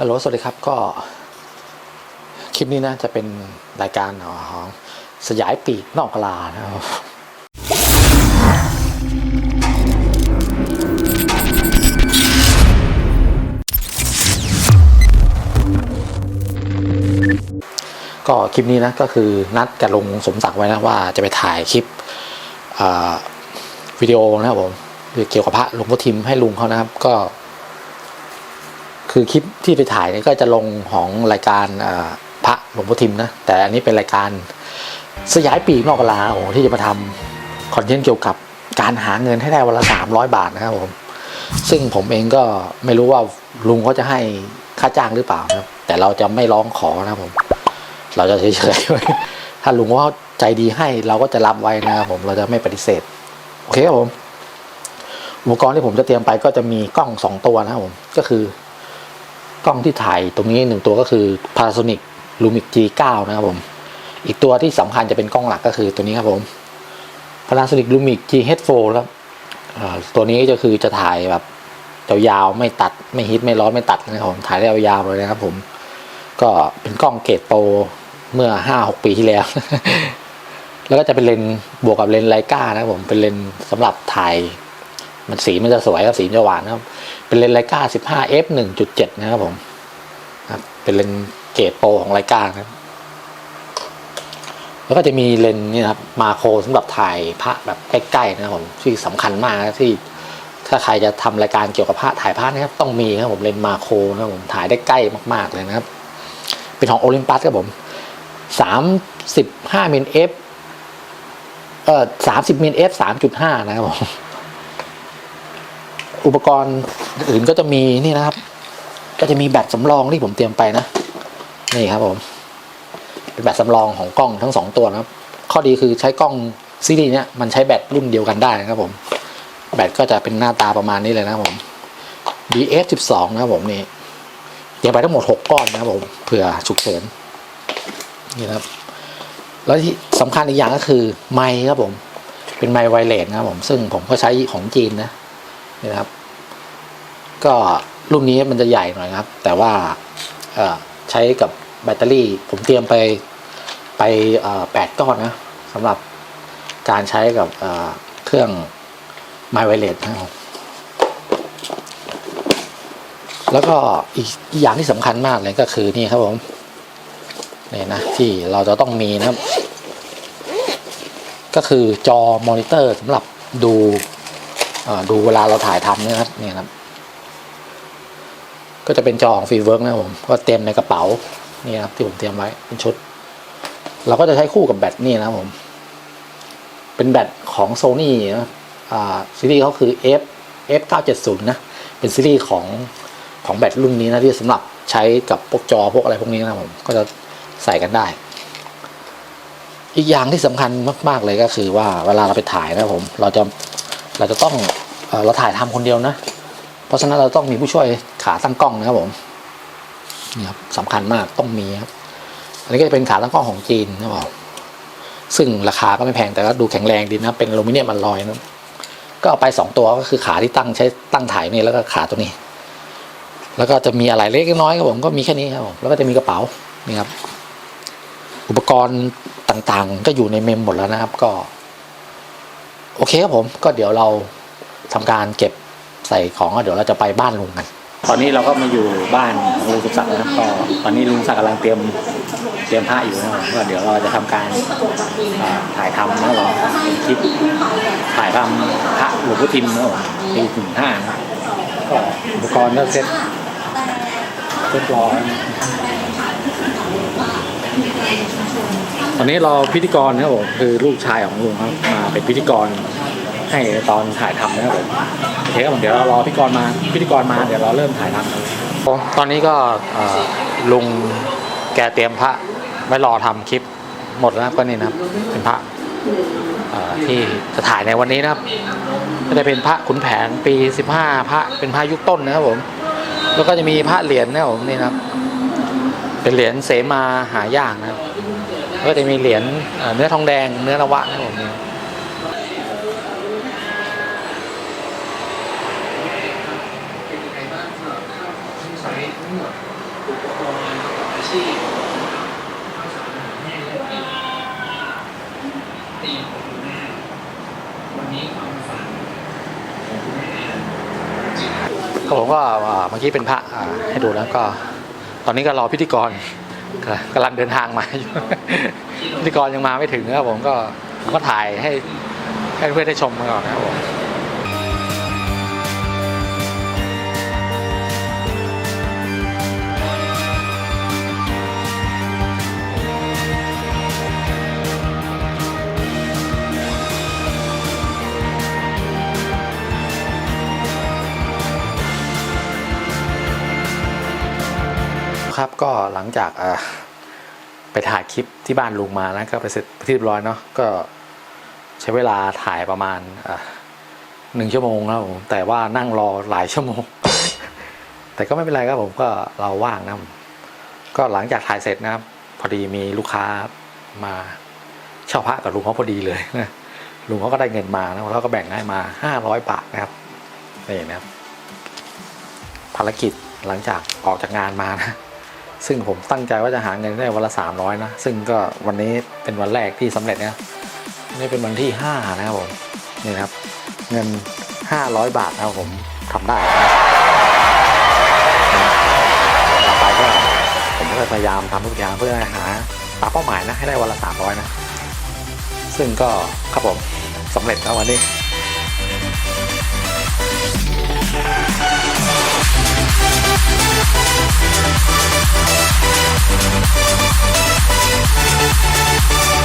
ฮัลโหล สวัสดีครับ ก็คลิปนี้นะจะเป็นรายการของสยายปีกนอกกลานะครับก็คลิปนี้นะก็คือนัดกับลุงสมศักดิ์ไว้นะว่าจะไปถ่ายคลิปวิดีโอนะครับผมเกี่ยวกับพระหลวงพ่อทิมให้ลุงเขานะครับ ก็ คือคลิปที่ไปถ่ายเนี่ยก็จะลงของรายการพระหลวงพ่อทิมนะ แต่อันนี้เป็นรายการสยายปีกนอกกลาโอ้ที่จะมาทำคอนเทนต์เกี่ยวกับการหาเงินให้ได้วันละสามร้อยบาทนะครับผม ซึ่งผมเองก็ไม่รู้ว่าลุงเขาจะให้ค่าจ้างหรือเปล่านะแต่เราจะไม่ร้องขอนะครับผม เราจะเฉยๆถ้าลุงเขาใจดีให้เราก็จะรับไว้นะครับผมเราจะไม่ปฏิเสธ โอเคครับผม อุปกรณ์ที่ผมจะเตรียมไปก็จะมีกล้องสองตัวนะครับผมก็คือ กล้องที่ถ่ายตรงนี้หนึ่งตัวก็คือ Panasonic Lumix G9 นะครับผม อีกตัวที่สำคัญจะเป็นกล้องหลักก็คือตัวนี้ครับผม Panasonic Lumix G-H4 ครับตัวนี้ก็คือจะถ่ายแบบยาวๆไม่ตัดไม่ฮิตไม่ร้อนไม่ตัดนะครับผมถ่ายได้ยาวๆเลยนะครับผม ก็เป็นกล้องเกรดโปรเมื่อห้าหกปีที่แล้ว แล้วก็จะเป็นเลนบวกกับเลนไลกานะครับผมเป็นเลนส์สำหรับถ่าย มันสีมันจะสวยครับสีจะหวานครับ เป็นเลนส์ไลกา 15 f 1.7 นะครับผมครับเป็นเลนส์เกรดโปรของไลกาครับ แล้วก็จะมีเลนส์นี่ครับมาโครสำหรับถ่ายพระแบบใกล้ๆนะครับผมที่สำคัญมากนะที่ถ้าใครจะทำรายการเกี่ยวกับพระถ่ายพระนะครับ ต้องมีครับผมเลนส์มาโครนะครับผมถ่ายได้ใกล้มากๆเลยนะครับ เป็นของโอลิมปัสครับผมสามสิบห้ามิลเอฟเอ่อสามสิบมิลเอฟสามจุดห้านะครับผม อุปกรณ์อื่นก็จะมีนี่นะครับ ก็จะมีแบตสำรองที่ผมเตรียมไปนะ นี่ครับผมเป็นแบตสำรองของกล้องทั้งสองตัวนะครับ ข้อดีคือใช้กล้องซีรีส์เนี้ยมันใช้แบตรุ่นเดียวกันได้นะครับผม แบตก็จะเป็นหน้าตาประมาณนี้เลยนะครับผม BF 12 นะครับผมนี่เตรียมไปทั้งหมด 6 ก้อนนะครับผมเผื่อฉุกเฉินนี่ครับ แล้วที่สำคัญอีกอย่างก็คือไมค์ครับผม เป็นไมค์ไวเลสนะครับผม ซึ่งผมก็ใช้ของจีนนะ นี่นะครับ ก็รุ่นนี้มันจะใหญ่หน่อยครับ แต่ว่าใช้กับแบตเตอรี่ ผมเตรียมไปไปแปดก้อนนะสำหรับการใช้กับเครื่องไมไวเลสนะครับผมแล้วก็อีกอย่างที่สำคัญมากเลยก็คือนี่ครับผมนี่นะที่เราจะต้องมีนะครับ ก็คือจอมอนิเตอร์สำหรับดู ดูเวลาเราถ่ายทำเนี่ยนะครับนี่ครับ ก็จะเป็นจอของฟีเวิร์กนะผม ก็เตรียมในกระเป๋านี่ครับที่ผมเตรียมไว้เป็นชุด เราก็จะใช้คู่กับแบตนี่นะผม เป็นแบตของโซนี่นะซีรีส์เขาคือ F F 970นะ เป็นซีรีส์ของของแบตรุ่นนี้นะที่สำหรับใช้กับพวกจอพวกอะไรพวกนี้นะผม ก็จะใส่กันได้ อีกอย่างที่สำคัญมาก ๆ เลยก็คือว่าเวลาเราไปถ่ายนะผม เราจะ เราจะต้องเราถ่ายทำคนเดียวนะ เพราะฉะนั้นเราต้องมีผู้ช่วยขาตั้งกล้องนะครับผมนี่ครับสำคัญมากต้องมีครับอันนี้ก็จะเป็นขาตั้งกล้องของจีนนะครับผมซึ่งราคาก็ไม่แพงแต่ก็ดูแข็งแรงดีนะเป็นอลูมิเนียมมันลอยนะก็เอาไปสองตัวก็คือขาที่ตั้งใช้ตั้งถ่ายนี่แล้วก็ขาตัวนี้ แล้วก็จะมีอะไรเล็กน้อยครับผมก็มีแค่นี้ครับผมแล้วก็จะมีกระเป๋านี่ครับอุปกรณ์ต่างๆ ก็อยู่ในเมมหมดแล้วนะครับ ก็ โอเคครับผมก็เดี๋ยวเราทำการเก็บใส่ของแล้วเดี๋ยวเราจะไปบ้านลุงกัน ตอนนี้เราก็มาอยู่บ้านลุงสุศักดิ์นะครับก็ตอนนี้ลุงศักดิ์กำลังเตรียมเตรียมผ้าอยู่นะครับก็เดี๋ยวเราจะทำการถ่ายทำนะครับผมคลิปถ่ายทำพระหลวงพ่อทิมนะครับปีถึงห้านะก็อุปกรณ์ก็เซ็ตเรียบร้อย ตอนนี้รอพิธีกรนะครับผมคือลูกชายของลุงครับมาเป็นพิธีกรให้ตอนถ่ายทำนะครับผมโอเคครับผมเดี๋ยวเรารอพิธีกรมาพิธีกรมาเดี๋ยวเราเริ่มถ่ายทำกันตอนนี้ก็เอ่อลุงแกเตรียมพระไว้รอทำคลิปหมดแล้วก็นี่นะครับเป็นพระเอ่อที่จะถ่ายในวันนี้นะครับก็จะเป็นพระขุนแผนปี 15 พระเป็นพระยุคต้นนะครับผม แล้วก็จะมีพระเหรียญนะครับผมนี่นะครับ เป็นเหรียญเสมาหายากนะครับ ก็จะมีเหรียญเนื้อทองแดงเนื้อนวะนะผมนี่ชีพข้าวสารอาหารแห้งและปีเขามฝันขอก็ผมก็อ่าเมื่อกี้เป็นพระให้ดูแล้วก็ ตอนนี้ก็รอพิธีกร กำลังเดินทางมาอยู่พิธีกรยังมาไม่ถึงนะครับผมก็ผมก็ถ่ายให้ให้เพื่อนได้ชมมาก่อนนะครับผม ครับก็หลังจากไปถ่ายคลิปที่บ้านลุงมานะก็ไปเสร็จที่เรียบร้อยเนาะก็ใช้เวลาถ่ายประมาณหนึ่งชั่วโมงครับผมแต่ว่านั่งรอหลายชั่วโมง แต่ก็ไม่เป็นไรครับผมก็เราว่างนะก็หลังจากถ่ายเสร็จนะครับ พอดีมีลูกค้ามาเช่าพระกับลุงเขาพอดีเลยนะลุงเขาก็ได้เงินมานะแล้วก็แบ่งให้มาห้าร้อยบาทนะครับนี่นะครับ ภารกิจหลังจากออกจากงานมานะ ซึ่งผมตั้งใจว่าจะหาเงินได้วันละสามร้อยนะ ซึ่งก็วันนี้เป็นวันแรกที่สำเร็จนะนี่เป็นวันที่ห้านะครับผมนี่ครับ เงินห้าร้อยบาทนะครับผมทำได้นะต่อไปก็ผมก็พยายามทำทุกอย่างเพื่อหาตามเป้าหมายนะให้ได้วันละสามร้อยนะ ซึ่งก็ครับผมสำเร็จแล้ววันนี้ We'll